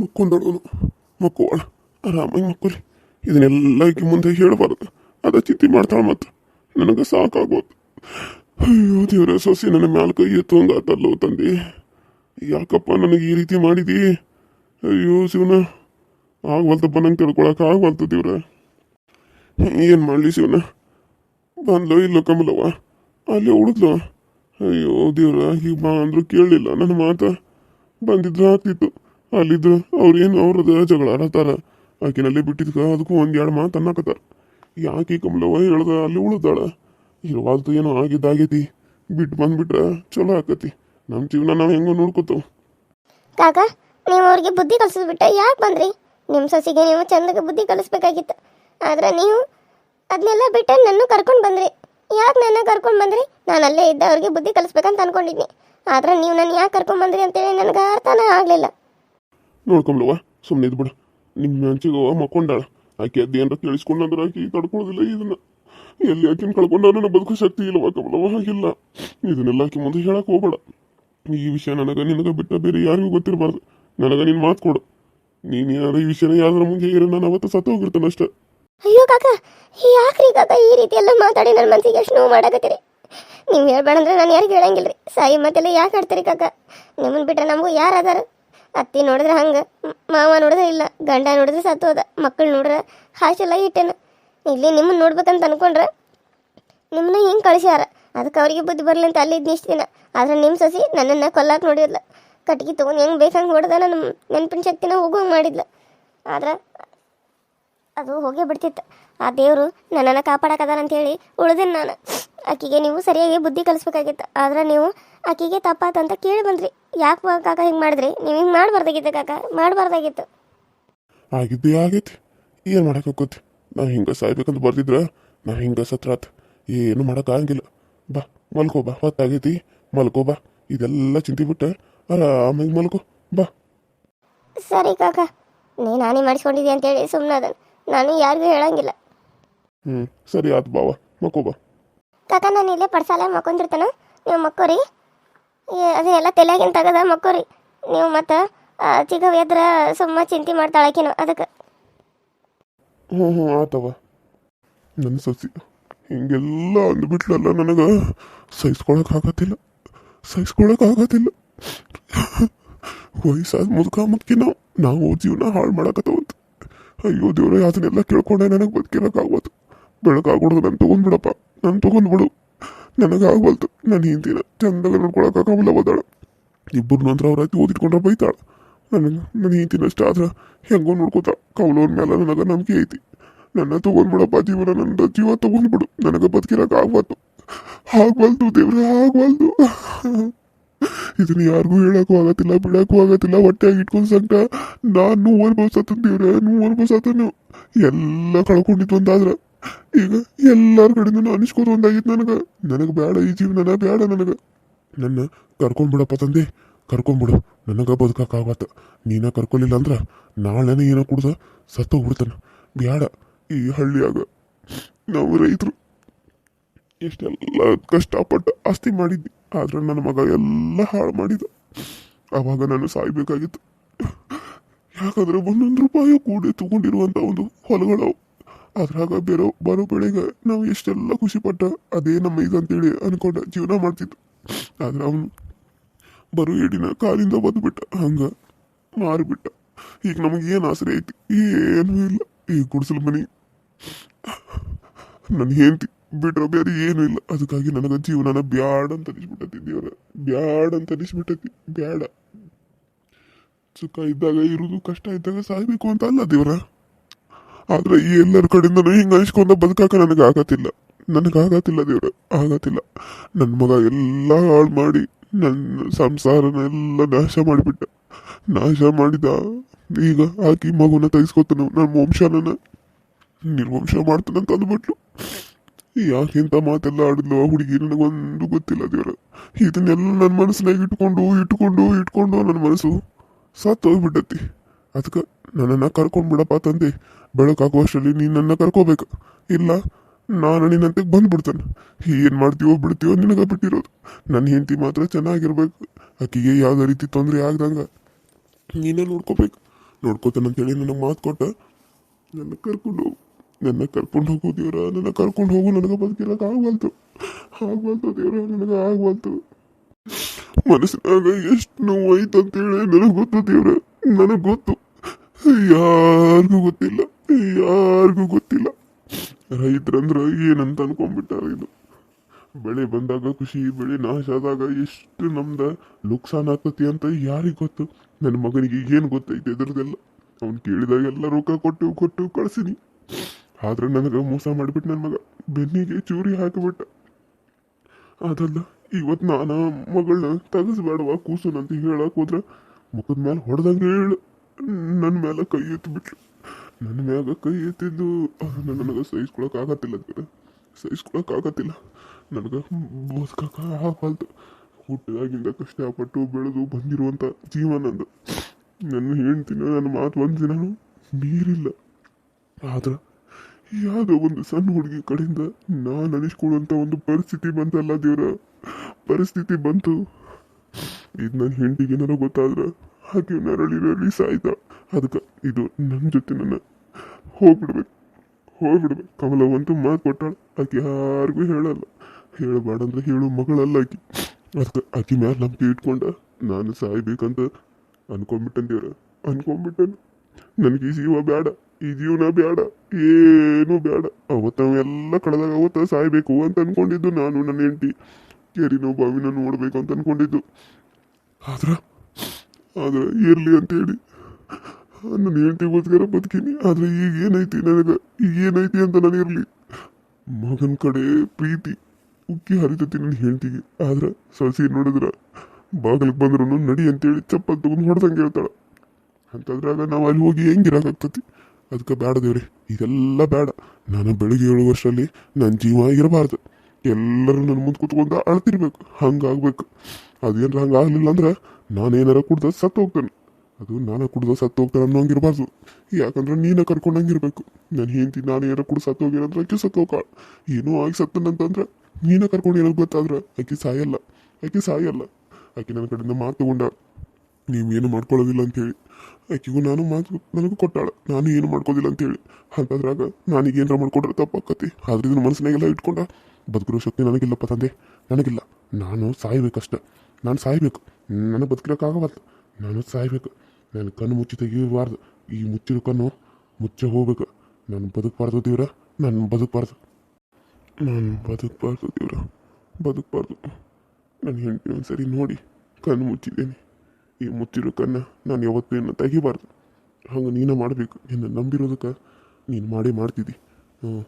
ಮಕ್ಕೊಂದಳು ಮಕ್ಕೋಳ ಆರಾಮಾಗಿ ಮಕ್ಕೊಲಿ ಇದನ್ನೆಲ್ಲ ಈಕೆ ಮುಂದೆ ಹೇಳಬಾರ್ದು. ಅದ ಚಿಂತೆ ಮಾಡ್ತಾಳೆ ಮತ್ತೆ. ನನಗೆ ಸಾಕಾಗೋದು ಅಯ್ಯೋ, ದೇವರ ಸೊಸೆ ನನ್ನ ಮ್ಯಾಲೆ ಕೈ ಎತ್ತುವಂಗಾತಲ್ಲೋ ತಂದೆ. ಯಾಕಪ್ಪ ನನಗೆ ಈ ರೀತಿ ಮಾಡಿದಿ? ಅಯ್ಯೋ, ಶಿವನ. ಆಗ್ವಲ್ತಪ್ಪ ನಂಗೆ ತಿಳ್ಕೊಳಕ್ಕೆ ಆಗ್ವಲ್ತು ದೇವ್ರ. ಏನು ಮಾಡಲಿ ಶಿವನ? ಬಂದ್ಲೋ ಇಲ್ಲೋ ಕಮಲವ್ವ? ಅಲ್ಲಿ ಉಳಿದ್ಲು? ಅಯ್ಯೋ, ದೇವ್ರ ಈಗ ಬಾ ಅಂದರೂ ಕೇಳಲಿಲ್ಲ. ನನ್ನ ಮಾತ ಬಂದಿದ್ರು ಆಗ್ತಿತ್ತು. ಅಲ್ಲಿದ್ರು ಅವ್ರೇನು ಅವ್ರದ ಜಗಳ ಆಡತ್ತಾರ? ಆಕಿನಲ್ಲಿ ಬಿಟ್ಟಿದ್ಕ ಅದಕ್ಕೂ ಒಂದ್ ಎರಡು ಮಾತು ಅನ್ನಕತ್ತಾರ. ಯಾಕೆ ಕಮಲವ್ವ ಹೇಳ್ದ ಅಲ್ಲಿ ಉಳಿದಾಳ? ಇರುವಾಗ್ದು ಏನೋ ಆಗಿದ್ದಾಗೈತಿ. ಬಿಟ್ಟು ಬಂದ್ಬಿಟ್ರ ಚಲೋ ಆಕತಿ. ನಮ್ಮ ಜೀವನ ನಾವು ಹೆಂಗೋ ನೋಡ್ಕೋತಾವ. ಕಾಕ, ನೀವು ಅವ್ರಿಗೆ ಬುದ್ಧಿ ಕಲಿಸ್ಬಿಟ್ಟೆ ಯಾಕೆ ಬಂದ್ರಿ? ನಿಮ್ಮ ಸೊಸಿಗೆ ನೀವು ಚಂದಗೆ ಬುದ್ಧಿ ಕಲಿಸ್ಬೇಕಾಗಿತ್ತು. ಆದ್ರೆ ನೀವು ಅದನ್ನೆಲ್ಲ ಬಿಟ್ಟು ನನ್ನ ಕರ್ಕೊಂಡು ಬಂದ್ರಿ. ಯಾಕೆ ನನ್ನ ಕರ್ಕೊಂಡು ಬಂದ್ರಿ? ನಾನು ಅಲ್ಲೇ ಇದ್ದ ಅವ್ರಿಗೆ ಬುದ್ಧಿ ಕಲಿಸ್ಬೇಕಂತ ಅನ್ಕೊಂಡಿದ್ನಿ. ಆದ್ರೆ ನೀವು ನನ್ನ ಯಾಕೆ ಕರ್ಕೊಂಡ್ ಬಂದ್ರಿ ಅಂತೇಳಿ ನನಗೆ ಅರ್ಥನೇ ಆಗಲಿಲ್ಲ. ನೋಡ್ಕೊಂಬ್ಲವ್ವ ಸುಮ್ಮನೆ ಇದ್ಬಿಡು. ನಿಮ್ಮ ಹಂಚಿಗವ್ವ ಮಕ್ಕೊಂಡಾಳ. ಆಕೆ ಅದ್ದು ಏನಾರ ಕೇಳಿಸ್ಕೊಂಡಂದ್ರೆ ಆಕೆ ತಡ್ಕೊಳ್ಳೋದಿಲ್ಲ ಇದನ್ನ. ಎಲ್ಲಿ ಆಕಿನ ಕಳ್ಕೊಂಡ ನನ್ನ ಬದುಕೋ ಶಕ್ತಿ ಇಲ್ಲವಾ ಕಮಲವ ಇಲ್ಲ ಇದನ್ನೆಲ್ಲ ಆಕೆ ಮುಂದೆ ಹೇಳಕ್ ಹೋಗ್ಬೇಡ. ಈ ವಿಷಯ ನನಗೆ ನಿನಗೆ ಬಿಟ್ಟ ಬೇರೆ ಯಾರಿಗೂ ಗೊತ್ತಿರಬಾರ್ದು. ನನಗೆ ನೀನ್ ಮಾತು ಕೊಡು. ನೀನು ಯಾರು ಈ ವಿಷಯನ ಯಾರ ಮುಂದೆ ಹೇಳಿ, ನಾನು ಅವತ್ತು ಸತ್ತು ಹೋಗಿರ್ತೇನೆ ಅಷ್ಟೇ. ಅಯ್ಯೋ ಕಾಕ ಯಾಕ್ರಿ ಕಾಕ, ಈ ರೀತಿ ಎಲ್ಲ ಮಾತಾಡಿ ನನ್ನ ಮನಸ್ಸಿಗೆ ಎಷ್ಟು ನೋವು ಮಾಡಕತ್ತೀರಿ. ನೀವು ಹೇಳ್ಬೇಡ ಅಂದ್ರೆ ನಾನು ಯಾರಿಗೂ ಹೇಳಂಗಿಲ್ಲ ರೀ ಸಾಯಿ ಮತ್ತೆಲ್ಲ ಯಾಕೆ ಆಡ್ತೀರಿ ಕಾಕ? ನಿಮ್ಮನ್ನ ಬಿಟ್ರೆ ನಮಗೂ ಯಾರು ಅದಾರ ಅತ್ತಿ ನೋಡಿದ್ರೆ ಹಂಗೆ, ಮಾವ ನೋಡಿದ್ರೆ ಇಲ್ಲ, ಗಂಡ ನೋಡಿದ್ರೆ ಸತ್ತು ಹೋದ ಮಕ್ಕಳು ನೋಡ್ರೆ ಹಾಸೆಲ್ಲ ಇಟ್ಟೇನ. ಇಲ್ಲಿ ನಿಮ್ಮನ್ನ ನೋಡ್ಬೇಕಂತ ಅನ್ಕೊಂಡ್ರೆ ನಿಮ್ಮನ್ನ ಹಿಂಗೆ ಕಳಿಸ್ಯಾರ. ಅದಕ್ಕೆ ಅವರಿಗೆ ಬುದ್ಧಿ ಬರಲಿ ಅಂತ ಅಲ್ಲಿ ಇಷ್ಟು ದಿನ. ಆದ್ರೆ ನಿಮ್ಮ ಸಸಿ ನನ್ನನ್ನು ಕೊಲ್ಲಾಕೆ ನೋಡಿದ್ಲ. ಕಟ್ಗೆ ತೊಗೊಂಡು ಹೆಂಗೆ ಬೇಕಂಗೆ ಹೊಡೆದ ನನ್ನ ನೆನಪಿನ ಶಕ್ತಿನ ಹೋಗುವಂಗೆ ಮಾಡಿದ್ಲ. ಆದ್ರೆ ಅದು ಹೋಗೇ ಬಿಡ್ತಿತ್ತು. ಆ ದೇವರು ನನ್ನನ್ನು ಕಾಪಾಡಕ್ಕದಾರಂತೇಳಿ ಅಂತೇಳಿ ಉಳಿದಿನ ನಾನು. ಆಕೆಗೆ ನೀವು ಸರಿಯಾಗಿ ಬುದ್ಧಿ ಕಲಿಸ್ಬೇಕಾಗಿತ್ತು. ಆದ್ರೆ ನೀವು ಆಕಿಗೆ ತಪ್ಪಾತಂತ ಕೇಳಿ ಬಂದ್ರಿ. ಯಾಕೆ ಕಾಕ ಹಿಂಗೆ ಮಾಡಿದ್ರಿ? ನೀವು ಹಿಂಗೆ ಮಾಡಬಾರ್ದಾಗಿತ್ತು ಕಾಕ. ಮಾಡಬಾರ್ದಾಗಿತ್ತು. ಆಗಿದ್ದು ಆಗೈತಿ. ಏನು ಮಾಡಕ್ಕೆ ಹೋಗುತ್ತೆ ನಾವು ಹಿಂಗೆ ಸಾಯ್ಬೇಕಂತ ಬರ್ದಿದ್ರ ನಾವು ಹಿಂಗೆ ಸತ್ರಾತ್. ಏನು ಮಾಡೋಕ್ಕಾಗಂಗಿಲ್ಲ ಬಾ ಮಲ್ಕೋ ಬಾ. ಹೊತ್ತಾಗೈತಿ. ಮಲ್ಕೋ ಬಾ. ಇದೆಲ್ಲ ಚಿಂತೆ ಬಿಟ್ಟು ಆರಾಮಾಗಿ ಮಲ್ಕೋ. ಬಾ. ಸರಿ ಕಾಕ. ನೀ ನಾನೇ ಮಾಡಿಸ್ಕೊಂಡಿದ್ದೆ ಅಂತೇಳಿ ಸುಮ್ಮನೆ ಅದನ್ನು ನಾನು ಯಾರಿಗೂ ಹೇಳಂಗಿಲ್ಲ. ಹ್ಞೂ ಸರಿ ಆಯ್ತು ಬಾವ. ಮಲ್ಕೋ ಬಾ. ಕಾಕ ನಾನು ಇಲ್ಲೇ ಪಡ್ಸಾಲ ಮಕ್ಕೊಂದಿರ್ತಾನ. ನೀವು ಮಕ್ಕೋರಿ. ಅದನ್ನೆಲ್ಲ ತಲೆಯಾಗಿನ ತೆಗದ ಮಕ್ಕೋರಿ. ನೀವು ಮತ್ತು ಚಿಗವ್ ಎದ್ರ ಸುಮ್ಮ ಚಿಂತೆ ಮಾಡ್ತಾಳಕಿನ ಅದಕ್ಕೆ. ಹ್ಞೂ ಹ್ಞೂ ಆತವ. ನನ್ನ ಸಸಿ ಹಿಂಗೆಲ್ಲ ಅಂದ್ಬಿಟ್ಲಲ್ಲ ನನಗೆ. ಸಹಿಸ್ಕೊಳಕ್ ಆಗತಿಲ್ಲ ವಯಸ್ಸಾದ ಮುದುಕ ಮುದುಕಿ ನಾವು ನಾವು ಜೀವನ ಹಾಳು ಮಾಡಕತ್ತವಂತ ಅಯ್ಯೋ ದೇವ್ರ, ಅದನ್ನೆಲ್ಲ ಕೇಳ್ಕೊಂಡೆ ನನಗೆ ಬದುಕಿರೋಕ್ಕಾಗ್ಬೋದು ಬೆಳಕಾಗ್ಬಿಡ್ದು ನಾನು ತೊಗೊಂಡ್ಬಿಡಪ್ಪ. ನಾನು ತೊಗೊಂಡ್ಬಿಡು. ನನಗಾಗ್ವಲ್ತು ನನ್ನ ಹಿಂದಿನ ಚಂದಾಗ ನೋಡ್ಕೊಳಕ್ಕಾಗಲ್ಲ ಓದಾಳ ಇಬ್ಬರು ನಂತರ ಅವ್ರ ಆಯ್ತು ಓದಿಟ್ಕೊಂಡ್ರೆ ಬೈತಾಳ. ನನಗೆ ನನ್ನ ಹಿಂದಿನ ಅಷ್ಟ ಆದ್ರೆ ಹೆಂಗೋ ನೋಡ್ಕೋತ ಕವಲವ್ರ ಮೇಲೆ ನನಗೆ ನಂಬಿಕೆ ಐತಿ. ನನ್ನ ತಗೊಂಡ್ಬಿಡಪ್ಪ ಜೀವನ, ನನ್ನ ಜೀವ ತಗೊಂಡ್ಬಿಡು ನನಗೆ ಬದುಕಿರಕ್ಕೆ ಆಗ್ಬಾರ್ದು. ಆಗ್ಬಾರ್ದು ದೇವ್ರೆ, ಆಗ್ಬಾರ್ದು. ಇದನ್ನ ಯಾರಿಗೂ ಹೇಳಕ್ಕೂ ಆಗತ್ತಿಲ್ಲ, ಬಿಡಕ್ಕೂ ಆಗತ್ತಿಲ್ಲ. ಹೊಟ್ಟೆಯಾಗಿ ಇಟ್ಕೊಂಡು ಸಂಕಟ. ನಾನು ಅನ್ಭವಿಸತ್ತ ನೂ ನೀವು ಎಲ್ಲ ಕಳ್ಕೊಂಡಿತ್ತು ಅಂತಾದ್ರೆ ಈಗ ಎಲ್ಲರ ಕಡೆಯಿಂದ ಅನಿಸ್ಕೋದು ಒಂದಾಗಿತ್ತು ನನಗೆ. ನನಗೆ ಬೇಡ ಈ ಜೀವನನ ಬೇಡ ನನಗೆ. ನನ್ನ ಕರ್ಕೊಂಡ್ಬಿಡಪ್ಪ ತಂದೆ ಕರ್ಕೊಂಡ್ಬಿಡು ನನಗೆ ಬದುಕಕ್ಕಾಗತ್ತ. ನೀನ ಕರ್ಕೊಲಿಲ್ಲ ಅಂದ್ರೆ ನಾಳೆನೇ ಏನೋ ಕುಡ್ದ? ಸತ್ತೋಗ್ಬಿಡ್ತಾನೆ ಬೇಡ ಈ ಹಳ್ಳಿಯಾಗ ನಾವು ರೈತರು. ಎಷ್ಟೆಲ್ಲ ಕಷ್ಟಪಟ್ಟು ಆಸ್ತಿ ಮಾಡಿದ್ವಿ. ಆದ್ರೆ ನನ್ನ ಮಗ ಎಲ್ಲ ಹಾಳು ಮಾಡಿದ. ಆವಾಗ ನಾನು ಸಾಯ್ಬೇಕಾಗಿತ್ತು. ಯಾಕಂದ್ರೆ ಒಂದೊಂದು ರೂಪಾಯಿ ಕೂಡಿ ತಗೊಂಡಿರುವಂತ ಒಂದು ಹೊಲಗಳವು. ಅದ್ರಾಗ ಬೇರೋ ಬರೋ ಬೆಳೆಗೆ ನಾವು ಎಷ್ಟೆಲ್ಲ ಖುಷಿಪಟ್ಟ ಅದೇ ನಮ್ಮ ಇದಂತೇಳಿ ಅನ್ಕೊಂಡ ಜೀವನ ಮಾಡ್ತಿದ್ದು. ಆದ್ರೆ ಅವನು ಬರೋ ಏಡಿನ ಕಾಲಿಂದ ಬಂದ್ಬಿಟ್ಟ, ಹಂಗೆ ಮಾರಿಬಿಟ್ಟ. ಈಗ ನಮಗೆ ಏನು ಆಸರೆ ಐತಿ? ಏನೂ ಇಲ್ಲ. ಈ ಗುಡಿಸಲು ಮನೆ. ನನ್ನ ಹೆಂಡತಿ ಬಿಟ್ರೆ ಬೇರೆ ಏನೂ ಇಲ್ಲ. ಅದಕ್ಕಾಗಿ ನನಗೆ ಜೀವನನ ಬ್ಯಾಡ ಅಂತ ಅನಿಸ್ಬಿಟ್ಟತಿ ದೇವ್ರ. ಬ್ಯಾಡ ಅಂತ ಅನಿಸ್ಬಿಟ್ಟತಿ. ಬ್ಯಾಡ. ಸುಖ ಇದ್ದಾಗ ಇರುವುದು ಕಷ್ಟ ಇದ್ದಾಗ ಸಾಯ್ಬೇಕು ಅಂತ ಅಲ್ಲ ದೇವ್ರ. ಆದ್ರೆ ಈ ಎಲ್ಲರ ಕಡೆಯಿಂದನೂ ಹಿಂಗೆ ಅನಿಸ್ಕೊಂಡ ಬದುಕಾಕ ನನಗೆ ಆಗತ್ತಿಲ್ಲ. ನನಗೆ ಆಗತ್ತಿಲ್ಲ ದೇವ್ರ, ಆಗತ್ತಿಲ್ಲ. ನನ್ನ ಮಗ ಎಲ್ಲ ಹಾಳು ಮಾಡಿ ನನ್ನ ಸಂಸಾರನೆಲ್ಲ ನಾಶ ಮಾಡಿಬಿಟ್ಟ. ನಾಶ ಮಾಡಿದ, ಈಗ ಆಕಿ ಮಗುನ ತೆಗೆಸ್ಕೊತಾನು ನನ್ನ ವಂಶನ ನಿರ್ವಂಶ ಮಾಡ್ತಾನಂತ ಅಂದ್ಬಿಟ್ಲು. ಯಾಕೆಂತ ಮಾತೆಲ್ಲ ಆಡಿದ್ಲು ಆ ಹುಡುಗಿ ನನಗೊಂದು ಗೊತ್ತಿಲ್ಲ ದೇವ್ರ. ಇದನ್ನೆಲ್ಲ ನನ್ನ ಮನಸ್ಸಿನಾಗ ಇಟ್ಕೊಂಡು ಇಟ್ಕೊಂಡು ಇಟ್ಕೊಂಡು ನನ್ನ ಮನಸ್ಸು ಸತ್ತು ಹೋಗ್ಬಿಟ್ಟತಿ ಅದಕ್ಕೆ ನನ್ನನ್ನು ಕರ್ಕೊಂಡು ಬಿಡಪ್ಪ ತಂದೆ. ಬೆಳಕಾಗುವಷ್ಟರಲ್ಲಿ ನೀನು ನನ್ನ ಕರ್ಕೋಬೇಕು. ಇಲ್ಲ, ನಾನು ನಿನ್ನಂತೆ ಬಂದ್ಬಿಡ್ತಾನೆ. ಏನು ಮಾಡ್ತೀವೋ ಬಿಡ್ತೀವೋ ನಿನಗೆ ಬಿಟ್ಟಿರೋದು. ನನ್ನ ಹೆಂಡತಿ ಮಾತ್ರ ಚೆನ್ನಾಗಿರ್ಬೇಕು. ಆಕೆಗೆ ಯಾವುದೇ ರೀತಿ ತೊಂದರೆ ಆಗ್ದಂಗೆ. ನೀನೇ ನೋಡ್ಕೋಬೇಕು. ನೋಡ್ಕೋತಾನಂತೇಳಿ ನನಗೆ ಮಾತು ಕೊಟ್ಟ. ನನ್ನ ಕರ್ಕೊಂಡು ಹೋಗು. ನನ್ನ ಕರ್ಕೊಂಡು ಹೋಗು ದೇವ್ರ. ನನ್ನ ಕರ್ಕೊಂಡು ಹೋಗು. ನನಗೆ ಬದುಕಿರೋಕೆ ಆಗ್ಬಲ್ತು ಆಗ್ಬಲ್ತು ದೇವ್ರ. ನನಗೆ ಆಗ್ಬಲ್ತು ಮನಸ್ಸಿನಾಗ ಎಷ್ಟು ನೋವು ಐತಂತೇಳಿ ಅಂತೇಳಿ ನನಗೆ ಗೊತ್ತು ದೇವ್ರ. ನನಗೆ ಗೊತ್ತು. ಯಾರಿಗೂ ಗೊತ್ತಿಲ್ಲ ಯಾರಿಗೂ ಗೊತ್ತಿಲ್ಲ. ರೈತರಂದ್ರೆ ಏನಂತ ಅನ್ಕೊಂಡ್ಬಿಟ್ಟಾರ ಇದು. ಬೆಳೆ ಬಂದಾಗ ಖುಷಿ, ಬೆಳೆ ನಾಶ ಆದಾಗ ಎಷ್ಟು ನಮ್ದ ನುಕ್ಸಾನ್ ಆಗ್ತತಿ ಅಂತ ಯಾರಿಗೆ ಗೊತ್ತು? ನನ್ನ ಮಗನಿಗೆ ಏನು ಗೊತ್ತೈತೆ ಇದ್ರದ್ದೆಲ್ಲ? ಅವ್ನು ಕೇಳಿದಾಗೆಲ್ಲ ರೊಕ್ಕ ಕೊಟ್ಟು ಕೊಟ್ಟು ಕಳ್ಸಿನಿ. ಆದ್ರೆ ನನಗೆ ಮೋಸ ಮಾಡಿಬಿಟ್ಟು ನನ್ನ ಮಗ ಬೆನ್ನಿಗೆ ಚೂರಿ ಹಾಕಿಬಿಟ್ಟ. ಅದಲ್ಲ ಇವತ್ತು ನಾನು ಮಗಳನ್ನ ತೆಗಿಸ್ಬೇಡವಾ ಕೂಸುನಂತ ಹೇಳಕ್ಕೆ ಹೋದ್ರೆ ಮುಖದ ಮೇಲೆ ಹೊಡೆದಂಗೆ ಹೇಳು. ನನ್ನ ಮೇಲೆ ಕೈ ಎತ್ತಿಬಿಟ್ಲು ನನ್ನ ಮ್ಯಾಗ ಕೈ ಎತ್ತಿದ್ದು ನನ್ನ ನನಗೆ ಸಹಿಸ್ಕೊಳಕ್ ಆಗತ್ತಿಲ್ಲ ಅದಕ್ಕೆ ಸಹಿಸ್ಕೊಳಕ್ ಆಗತ್ತಿಲ್ಲ. ನನಗೆ ಬದುಕಕ್ಕ ಆಗಲ್ತು ಹುಟ್ಟಿದಾಗಿಂದ ಕಷ್ಟಪಟ್ಟು ಬೆಳೆದು ಬಂದಿರುವಂಥ ಜೀವನಂದು ನನ್ನ ಹೆಂಡ್ತಿನ ನನ್ನ ಮಾತು ಒಂದು ದಿನನೂ ಮೀರಿಲ್ಲ. ಆದ್ರೆ ಯಾವುದೋ ಒಂದು ಸಣ್ಣ ಹುಡುಗಿ ಕಡೆಯಿಂದ ನಾನು ಅನಿಸ್ಕೊಳ್ಳುವಂಥ ಒಂದು ಪರಿಸ್ಥಿತಿ ಬಂತಲ್ಲ ದೇವರ. ಪರಿಸ್ಥಿತಿ ಬಂತು. ಇದು ನನ್ನ ಹೆಂಡತಿಗೆ ಗೊತ್ತಾದ್ರೆ ಆಕೆ ನರಳಿ ಸಾಯ್ತ ಅದಕ್ಕೆ ಇದು ನನ್ನ ಜೊತೆ ನನ್ನ ಹೋಗ್ಬಿಡ್ಬೇಕು. ಹೋಗ್ಬಿಡ್ಬೇಕು. ಕಮಲವಂತೂ ಮಾತು ಕೊಟ್ಟಾಳ. ಆಕೆ ಯಾರಿಗೂ ಹೇಳಲ್ಲ. ಹೇಳಬಾರ್ದಂದ್ರೆ ಹೇಳು ಮಗಳಲ್ಲ ಆಕೆ. ಅದಕ್ಕೆ ಆಕೆ ಮ್ಯಾಲೆ ನಂಬಿಕೆ ಇಟ್ಕೊಂಡ ನಾನು ಸಾಯ್ಬೇಕಂತ ಅನ್ಕೊಂಡ್ಬಿಟ್ಟನ್ ದೇವ್ರ. ಅನ್ಕೊಂಡ್ಬಿಟ್ಟನು. ನನಗೆ ಈ ಜೀವ ಬೇಡ ಈ ಜೀವನ ಬೇಡ ಏನು ಬೇಡ ಅವತ್ತ ಎಲ್ಲ ಕಳೆದಾಗ ಅವತ್ತ ಸಾಯ್ಬೇಕು ಅಂತ ಅನ್ಕೊಂಡಿದ್ದು ನಾನು ನನ್ನ ಹೆಂಡತಿ. ಕೆರಿನೋ ಬಾವಿನ ನೋಡಬೇಕು ಅಂತ ಅನ್ಕೊಂಡಿದ್ದು. ಆದ್ರ ಆದ್ರೆ ಇರ್ಲಿ ಅಂತೇಳಿ. ನನ್ನ ಹೆಂಡತಿಗೋಸ್ಕರ ಬದುಕೀನಿ, ಆದ್ರೆ ಈಗ ಏನೈತಿ ನನಗೆ? ಈಗ ಏನೈತಿ ಅಂತ ನಾನು ಇರ್ಲಿ. ಮಗನ ಕಡೆ ಪ್ರೀತಿ ಉಕ್ಕಿ ಹರಿತೈತಿ ನನ್ನ ಹೆಂಡತಿಗೆ. ಆದ್ರೆ ಸಸಿ ನೋಡಿದ್ರ ಬಾಗಿಲಿಗೆ ಬಂದ್ರು ನಡಿ ಅಂತೇಳಿ ಚಪ್ಪಲ್ ತಗೊಂಡು ಹೊಡೆದಂಗೆ ಹೇಳ್ತಾಳ. ಅಂತದ್ರಾಗ ನಾವು ಅಲ್ಲಿ ಹೋಗಿ ಹೆಂಗಿರಾಕಾಗ್ತತಿ? ಅದಕ್ಕೆ ಬೇಡ ದೇವ್ರಿ, ಇದೆಲ್ಲ ಬೇಡ ನಾನು ಬೆಳಿಗ್ಗೆ ಏಳು ವರ್ಷದಲ್ಲಿ ನನ್ನ ಜೀವ ಆಗಿರಬಾರ್ದು. ಎಲ್ಲರೂ ನನ್ನ ಮುಂದೆ ಕುತ್ಕೊಂಡು ಅಳ್ತಿರ್ಬೇಕು, ಹಂಗಾಗ್ಬೇಕು. ಅದೇನಾರ ಹಂಗಾಗಲಿಲ್ಲ ಅಂದ್ರೆ ನಾನೇನಾರ ಕುಡ್ದ ಸತ್ತು ಹೋಗ್ತಾನೆ. ಅದು ನಾನು ಕುಡ್ದ ಸತ್ತು ಹೋಗ್ತಾನೆ ಅನ್ನೋಂಗಿರ್ಬಾರ್ದು. ಯಾಕಂದ್ರೆ ನೀನ ಕರ್ಕೊಂಡಂಗಿರ್ಬೇಕು. ನಾನು ಹೆಂಡತಿ ನಾನು ಏನಾರ ಕುಡ್ದು ಸತ್ತು ಹೋಗಿರಂದ್ರೆ ಆಕೆ ಸತ್ತು ಹೋಗಾಳ ಏನೋ ಆಗಿ ಸತ್ತನಂತಂದ್ರೆ ನೀನ ಕರ್ಕೊಂಡು ಏನಾದ್ರು ಗೊತ್ತಾದ್ರೆ ಆಕೆ ಸಾಯಲ್ಲ. ಆಕೆ ಸಾಯಲ್ಲ. ಆಕೆ ನನ್ನ ಕಡೆಯಿಂದ ಮಾತು ತಗೊಂಡ ನೀವೇನು ಮಾಡ್ಕೊಳ್ಳೋದಿಲ್ಲ ಅಂತೇಳಿ ಆಕೆಗೂ ನಾನು ಮಾತು ನನಗೂ ಕೊಟ್ಟಾಳ. ನಾನು ಏನು ಮಾಡ್ಕೋದಿಲ್ಲ ಅಂತೇಳಿ ಅಂತದ್ರಾಗ ನಾನೀಗ ಏನಾರ ಮಾಡ್ಕೊಂಡ್ರೆ ತಪ್ಪಾಕತಿ. ಆದ್ರೆ ಇದನ್ನ ಮನಸ್ಸಿನಾಗೆಲ್ಲ ಇಟ್ಕೊಂಡ. ಬದುಕಿರೋ ಶಕ್ತಿ ನನಗಿಲ್ಲಪ್ಪ ತಂದೆ. ನನಗಿಲ್ಲ. ನಾನು ಸಾಯ್ಬೇಕಷ್ಟೆ. ನಾನು ಸಾಯ್ಬೇಕು. ನನಗೆ ಬದುಕಿರೋಕ್ಕಾಗವಲ್ಲ ನಾನು ಸಾಯ್ಬೇಕು. ನನ್ನ ಕಣ್ಣು ಮುಚ್ಚಿ ತೆಗಿಬಾರ್ದು ಈ ಮುಚ್ಚಿರೋ ಕಣ್ಣು ಮುಚ್ಚೆ ಹೋಗ್ಬೇಕು. ನಾನು ಬದುಕಬಾರ್ದು ದೇವ್ರ. ನಾನು ಬದುಕಬಾರ್ದು. ನಾನು ಬದುಕಬಾರ್ದು ದೇವ್ರ. ಬದುಕಬಾರ್ದು. ನನ್ನ ಹೆಂಡತಿ ಒಂದ್ಸರಿ ನೋಡಿ ಕಣ್ಣು ಮುಚ್ಚಿದ್ದೇನೆ. ಈ ಮುಚ್ಚಿರೋ ಕಣ್ಣು ನಾನು ಯಾವತ್ತೂ ಏನು ತೆಗಿಬಾರ್ದು. ಹಂಗೆ ನೀನು ಮಾಡಬೇಕು. ನಿನ್ನ ನಂಬಿರೋದಕ್ಕೆ ನೀನು ಮಾಡೇ ಮಾಡ್ತಿದ್ದಿ. ಹ್ಞೂ.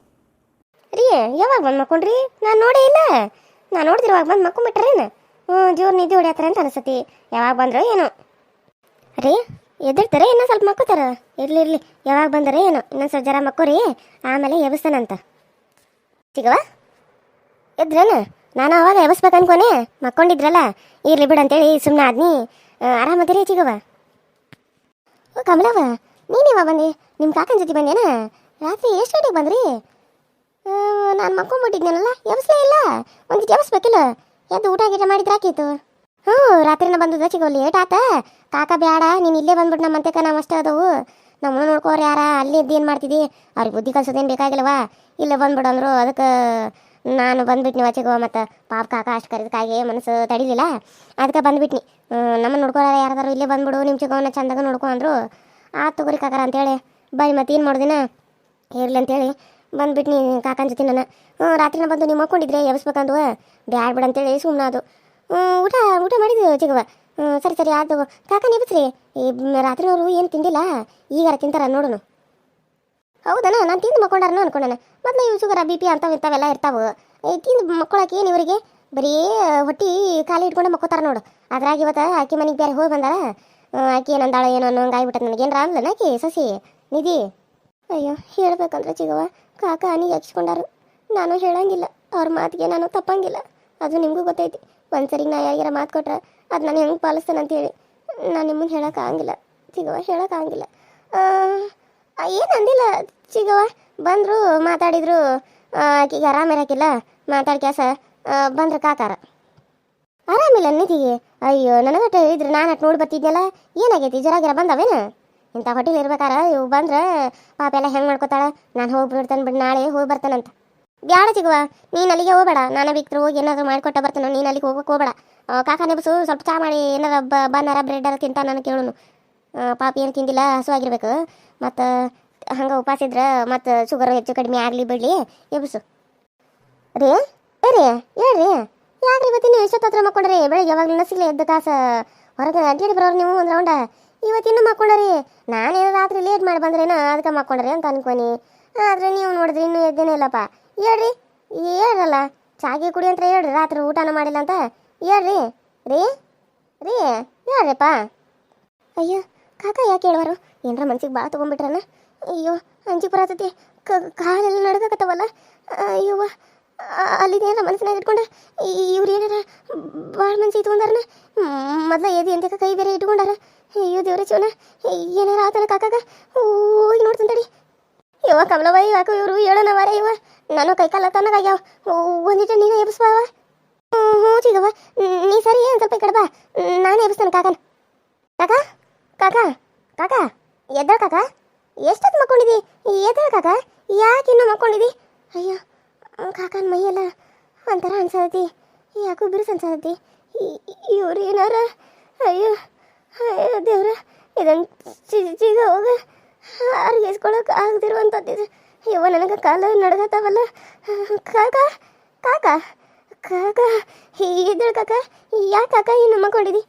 ರೀ, ಯಾವಾಗ ಬಂದು ಮಕ್ಕೊಂಡ್ರಿ? ನಾನು ನೋಡೇ ಇಲ್ಲ. ನಾನು ನೋಡ್ತಿರುವಾಗ ಬಂದು ಮಕ್ಕೊಂಬಿಟ್ರೇನು? ಜೋರು ನಿದ್ದೆ ಹೊಡ್ಯಾತಾರ ಅಂತ ಅನಿಸ್ತತಿ ಯಾವಾಗ ಬಂದ್ರೋ ಏನೋ. ರೀ, ಎದ್ದಿರ್ತಾರೆ ಇನ್ನೂ ಸ್ವಲ್ಪ ಮಕ್ಕೋತಾರ. ಇರ್ಲಿ ಇರ್ಲಿ. ಯಾವಾಗ ಬಂದರೆ ಏನು. ಇನ್ನೊಂದು ಸ್ವಲ್ಪ ಜರ ಮಕ್ಕೋರಿ. ಆಮೇಲೆ ಎಬ್ಸ್ತಾನಂತ ಸಿಗವಾ? ಎದ್ರೇನ? ನಾನು ಅವಾಗ ಎಬ್ಸ್ಬೇಕು ಅನ್ಕೊನೆ ಮಕ್ಕೊಂಡಿದ್ರಲ್ಲ. ಇರ್ಲಿ ಬಿಡು ಅಂತೇಳಿ ಸುಮ್ಮನೆ ಆದ್ನಿ. ಆರಾಮದಿರಿ ಚಿಗವ ಓ ಕಮಲವ ನೀನು ಯಾವಾಗ ಬಂದಿ? ನಿಮ್ಮ ಕಾಕನ ಜೊತೆ ಬಂದೇನ? ರಾತ್ರಿ ಎಷ್ಟು ಗಂಟೆಗೆ ಬಂದ್ರಿ? ನಾನು ಮಕ್ಕೊಂಬಿಟ್ಟಿದ್ನಲ್ಲ. ಎಬ್ಸ್ಲೇ ಇಲ್ಲ. ಒಂದು ಎಬ್ಸ್ಬೇಕಿಲ್ಲ ಎದ್ದು ಊಟ ಗೀಟ ಮಾಡಿದ್ರೆ ಹಾಕಿತ್ತು ಹ್ಞೂ, ರಾತ್ರಿನ ಬಂದದ ಚಿಗೋ ಲೇಟ್ ಆತ. ಕಾಕ ಬ್ಯಾಡ, ನೀನು ಇಲ್ಲೇ ಬಂದ್ಬಿಟ್ಟು ನಮ್ಮ ಅಂತೆಕ ನಾವು ಅಷ್ಟೇ ಅದವು. ನಮ್ಮನ್ನ ನೋಡ್ಕೋರು ಯಾರ, ಅಲ್ಲಿ ಇದ್ದು ಏನು ಮಾಡ್ತಿದ್ದಿ ಅವ್ರಿಗೆ ಬುದ್ಧಿ ಕಲ್ಸೋದೇನು ಬೇಕಾಗಿಲ್ಲವಾ? ಇಲ್ಲೇ ಬಂದ್ಬಿಡು ಅಂದರು, ಅದಕ್ಕೆ ನಾನು ಬಂದ್ಬಿಟ್ನಿ ವಚಿಗೋ ಮತ್ತು. ಪಾಪ ಕಾಕ ಅಷ್ಟು ಕರೆದಕ್ಕಾಗಿ ಮನಸ್ಸು ತಡಿಲಿಲ್ಲ. ಅದಕ್ಕೆ ಬಂದ್ಬಿಟ್ನಿ. ನಮ್ಮನ್ನು ನೋಡ್ಕೊಳ್ಳೋ ಯಾರಾದ್ರು ಇಲ್ಲೇ ಬಂದ್ಬಿಡು ನಿಮ್ಮ ಚಿಕ್ಕವನ್ನ ಚಂದಾಗ ನೋಡ್ಕೊ ಅಂದರು. ಆ ತಗೋರಿ ಕಾಕರ ಅಂತೇಳಿ. ಬೈ ಮತ್ತೇನು ಮಾಡೋದಿನ? ಇರ್ಲಿ ಅಂತೇಳಿ. ಬಂದ್ಬಿಟ್ನಿ ಕಾಕನ ಜೊತೆ ನಾನು ಹ್ಞೂ ರಾತ್ರಿನ ಬಂದು ನೀವು ಮಕ್ಕೊಂಡಿದ್ರೆ ಎಬ್ಸ್ಬೇಕಂದು. ಬ್ಯಾಡ್ ಬಿಡ ಅಂತೇಳಿ ಸುಮ್ಮನೆ ಅದು. ಊಟ ಊಟ ಮಾಡಿದ್ವಿ ಚಿಗವ ಸರಿ ಸರಿ, ಆಯ್ತು ಕಾಕ ನಿಬ್ಸ್ರಿ ಈ ರಾತ್ರಿನವರು ಏನು ತಿಂದಿಲ್ಲ. ಈಗಾರ ತಿಂತಾರ ನೋಡೋಣ ಹೌದಣ್ಣ ನಾನು ತಿಂದು ಮಕ್ಕೊಂಡಾರನು ಅನ್ಕೊಂಡನ. ಮೊದಲು ಇವು ಶುಗರ ಬಿ ಪಿ ಅಂಥವು ಇಂಥವೆಲ್ಲ ಇರ್ತಾವೆ. ತಿಂದು ಮಕ್ಕೊಳಕ್ಕೆ ಏನು ಇವರಿಗೆ? ಬರೀ, ಹೊಟ್ಟಿ ಖಾಲಿ ಇಟ್ಕೊಂಡು ಮಕ್ಕೋತಾರ ನೋಡು. ಅದ್ರಾಗ ಇವತ್ತು ಆಕೆ ಮನೆಗೆ ಬೇರೆ ಹೋಗಿ ಬಂದಾಳ. ಆಕೆ ಏನಂದಾಳ ಏನೋ ಅನ್ನೋ ನನಗೇನು ಅಂದ್ಲನ ಆಕೆ ಸಸಿ? ನಿಧಿ? ಅಯ್ಯೋ, ಹೇಳ್ಬೇಕಂದ್ರೆ ಚಿಗವ ಕಾಕ ಅನಿಗೆ ಹಚ್ಕೊಂಡಾರು ನಾನು ಹೇಳಂಗಿಲ್ಲ, ಅವ್ರ ಮಾತಿಗೆ ನಾನು ತಪ್ಪಂಗಿಲ್ಲ. ಅದು ನಿಮಗೂ ಗೊತ್ತೈತಿ. ಒಂದ್ಸರಿ ನಾ ಯಾರಿಗಾರ ಮಾತು ಕೊಟ್ರೆ ಅದು ನಾನು ಹೆಂಗೆ ಪಾಲಿಸ್ತೇನೆ ಅಂತೇಳಿ. ನಾನು ನಿಮ್ಮನ್ನು ಹೇಳೋಕ್ಕಾಗಂಗಿಲ್ಲ ಚಿಗವ ಹೇಳೋಕ್ಕಾಗಂಗಿಲ್ಲ ಏನು ಅಂದಿಲ್ಲ ಚಿಗವ ಬಂದರು, ಮಾತಾಡಿದ್ರು. ಆಕೆಗೆ ಆರಾಮಿರಕ್ಕಿಲ್ಲ ಆರಾಮ ಇರಕ್ಕಿಲ್ಲ ಮಾತಾಡ್ಕ್ಯಾಸ ಬಂದ್ರೆ ಕಾಕಾರ. ಆರಾಮಿಲ್ಲ ನಿಧಿಗೆ. ಅಯ್ಯೋ ನನಗಟ್ಟ ಹೇಳಿದ್ರು ನಾನು ಅಟ್ ನೋಡಿ ಬರ್ತಿದ್ನಲ್ಲ. ಏನಾಗೈತಿ? ಜ್ವರ ಗಿರ ಬಂದವೇನ? ಇಂಥ ಹೋಟೆಲ್ ಇರ್ಬೇಕಾರ, ಇವು ಬಂದ್ರೆ ಪಾಪ ಎಲ್ಲ ಹೆಂಗೆ ಮಾಡ್ಕೋತಾಳ? ನಾನು ಹೋಗಿ ಬಿಡ್ತಾನೆ ಬಿಡು, ನಾಳೆ ಹೋಗಿ ಬರ್ತೇನಂತ. ಬ್ಯಾಡ ಸಿಗುವ ನೀನು ಅಲ್ಲಿಗೆ ಹೋಗ್ಬೇಡ. ನಾನು ಬಿಕ್ತರು ಹೋಗಿ ಏನಾದ್ರು ಮಾಡಿಕೊಟ್ಟ ಬರ್ತಾನೆ, ನೀನು ಅಲ್ಲಿಗೆ ಹೋಗಕ್ಕೆ ಹೋಗ್ಬೇಡ. ಕಾಕ ನೆಬಸು ಸ್ವಲ್ಪ ಚಾ ಮಾಡಿ, ಏನಾರ ಬನ್ನಾರ ಬ್ರೆಡ್ ಅರ ತಿಂತ ನಾನು ಕೇಳೋನು. ಪಾಪ ಏನು ತಿಂದಿಲ್ಲ ಹಸುವಾಗಿರ್ಬೇಕು ಮತ್ತು ಹಂಗೆ ಉಪವಾಸ ಇದ್ರೆ ಮತ್ತು ಶುಗರ್ ಹೆಚ್ಚು ಕಡಿಮೆ ಆಗಲಿ ಬಿಡಲಿ, ಎಬ್ಸು. ರೀ ಏ ರೀ ಹೇಳ್ರಿ ಯಾಕ್ರಿ ಇವತ್ತಿನ ಎಷ್ಟೊತ್ತು ಹತ್ರ ಮಕ್ಕೊಂಡ್ರಿ? ಬೆಳಿಗ್ಗೆ ಯಾವಾಗಲೂ ನಸಿಲೆ ಎದ್ದ ಕಾಸ ಹೊರಗೆ ಅಡ್ಡಾಡಿ ಬರೋರು ನೀವು ಒಂದು ರೌಂಡ ಇವತ್ತಿನ್ನೂ ಮಕ್ಕೊಂಡ್ರಿ ನಾನೇನು ರಾತ್ರಿ ಲೇಟ್ ಮಾಡಿ ಬಂದ್ರೇನೋ, ಅದಕ್ಕೆ ಮಕ್ಕೊಂಡ್ರಿ ಅಂತ ಅನ್ಕೊನಿ ಆದರೆ ನೀವು ನೋಡಿದ್ರಿ ಇನ್ನೂ ಎದ್ದೇನೆ ಇಲ್ಲಪ್ಪ. ಹೇಳ್ರಿ, ಹೇಳ್ರಲ್ಲ, ಚಾಗಿ ಕುಡಿ ಅಂತ ಹೇಳ್ರಿ, ರಾತ್ರಿ ಊಟನ ಮಾಡಿಲ್ಲ ಅಂತ. ಹೇಳ್ರಿ, ರೀ ರೀ, ಹೇಳ್ರಿಪ್ಪ. ಅಯ್ಯೋ, ಕಾಕ ಯಾಕೆ ಹೇಳುವರು? ಏನರ ಮನ್ಸಿಗೆ ಭಾಳ ತೊಗೊಂಡ್ಬಿಟ್ರನ ಅಯ್ಯೋ ಅಂಜಿ ಬರತೈತಿ ಕಾಲೆಲ್ಲ ನಡ್ಕಕತ್ತವಲ್ಲ ಅಯ್ಯವ್ವ ಅಲ್ಲಿದೇನ ಮನಸ್ಸಿನಾಗ ಇಟ್ಕೊಂಡ. ಇವ್ರು ಏನಾರ ಭಾಳ ಮನ್ಸಿ ಇಟ್ಕೊಂಡಾರನ? ಮೊದಲ ಏದಿ ಅಂತ ಕೈ ಬೇರೆ ಇಟ್ಕೊಂಡಾರ. ಅಯ್ಯೋ ದೇವ್ರ ಚೋನ ಏನಾರ ಆತನ ಕಾಕಾಗ? ಹೋಗಿ ನೋಡ್ತೀನಿ ತಡಿ. ಯವ್ವ ಕಮಲವ್ವ ಯಾಕೋ ಇವರು ಹೇಳೋಣ ವಾರ ಇವ ನಾನು ಕೈ ಕಾಲ ತನಗಾಗ್ಯಾವ ಒಂದಿಟ ನೀನು ಎಬ್ಸ್ಬಾವ ಹ್ಞೂ ಚಿಗವ ನೀ ಸರಿ, ಏನು ಸ್ವಲ್ಪ ಈ ಕಡೆ ಬಾ. ನಾನು ಎಬ್ಸ್ತಾನೆ ಕಾಕನ. ಕಾಕ ಕಾಕ ಕಾಕ, ಎದ್ದಳ ಕಾಕ? ಎಷ್ಟೊತ್ತು ಮಕ್ಕೊಂಡಿದಿ? ಎದ್ದಳ ಕಾಕ? ಯಾಕೆ ಇನ್ನೂ ಮಕ್ಕೊಂಡಿದಿ? ಅಯ್ಯೋ, ಕಾಕನ ಮೈಯೆಲ್ಲ ಒಂಥರ ಅನ್ಸತಿ ಯಾಕೋ ಬಿರುಸು ಅನ್ಸತಿ ಇವ್ರು ಏನಾರ? ಅಯ್ಯೋ. ದೇವ್ರ ಇದನ್ನು ಚೀಗ ಹೋಗ ಅರ್ಗಿಸ್ಕೊಳಕ್ ಆಗದಿರುವಂಥದ್ದು ಇವ ನನಗೆ ಕಾಲ ನಡ್ಗತ್ತಾವಲ್ಲ ಕಾಕ ಕಾಕ ಕಾಕ ಇದ್ದಳು ಕಾಕ, ಯಾಕೆ ಕಾಕ ನಮ್ಮ ಮಕ್ಕೊಂಡಿದಿ